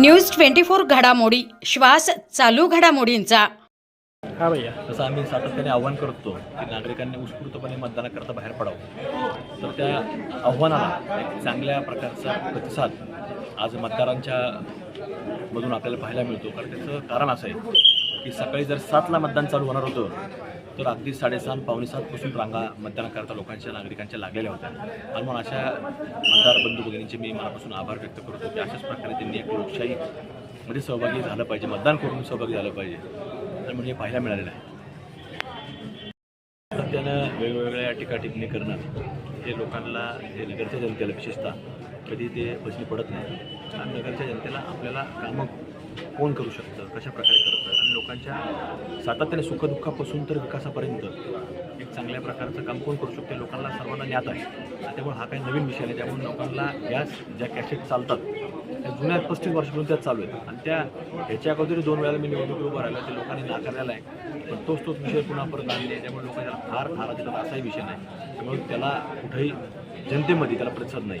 News twenty four घडामोडी. श्वास चालू घडामोडींचा. हा भैया. तसं आम्ही सातत्याने आव्हान करतो की नागरिकांनी उत्स्फूर्तपणे मतदानाकरता बाहेर पडावं. तर त्या आव्हानाला एक चांगल्या प्रकारचा प्रतिसाद आज मतदारांच्या मधून आपल्याला पाहायला मिळतो. कारण त्याचं कारण असं आहे की सकाळी जर सातला मतदान चालू होणार होतं तर अगदी साडेसात पावणेसातपासून रांगा मतदान करता लोकांच्या नागरिकांच्या लागलेल्या होत्या. आणि म्हणून अशा मतदार बंधू भगिनींचे मी मनापासून आभार व्यक्त करतो की अशाच प्रकारे त्यांनी एक लोकशाहीमध्ये सहभागी झालं पाहिजे मतदान करून सहभागी झालं पाहिजे. तर म्हणजे हे पाहायला मिळालेलं आहे. सातत्यानं वेगवेगळ्या टीकाटिप्पणी करणं हे लोकांना जे नगरच्या जनतेला विशेषतः कधी ते बसली पडत नाही. आणि नगरच्या जनतेला आपल्याला कामं कोण करू शकतं? कशा प्रकारे करतं? आणि लोकांच्या सातत्याने सुखदुःखापासून तर विकासापर्यंत एक चांगल्या प्रकारचं काम कोण करू शकते? लोकांना सर्वांना ज्ञात आहे. आणि त्यामुळे हा काही नवीन विषय नाही. त्यामुळे लोकांना गॅस ज्या कॅसेट चालतात त्या जुन्या पस्तीस वर्षापासून त्या चालू आहेत. आणि त्या ह्याच्या अगोदर दोन वेळेला मी निवडणूक उभं राहिलं. ते लोकांनी नाकारलेला आहे. पण तोच तोच विषय पुन्हा परत आणले त्यामुळे लोकांना फार फार दिला असाही विषय नाही. त्यामुळे त्याला कुठेही जनतेमध्ये त्याला प्रतिसाद नाही.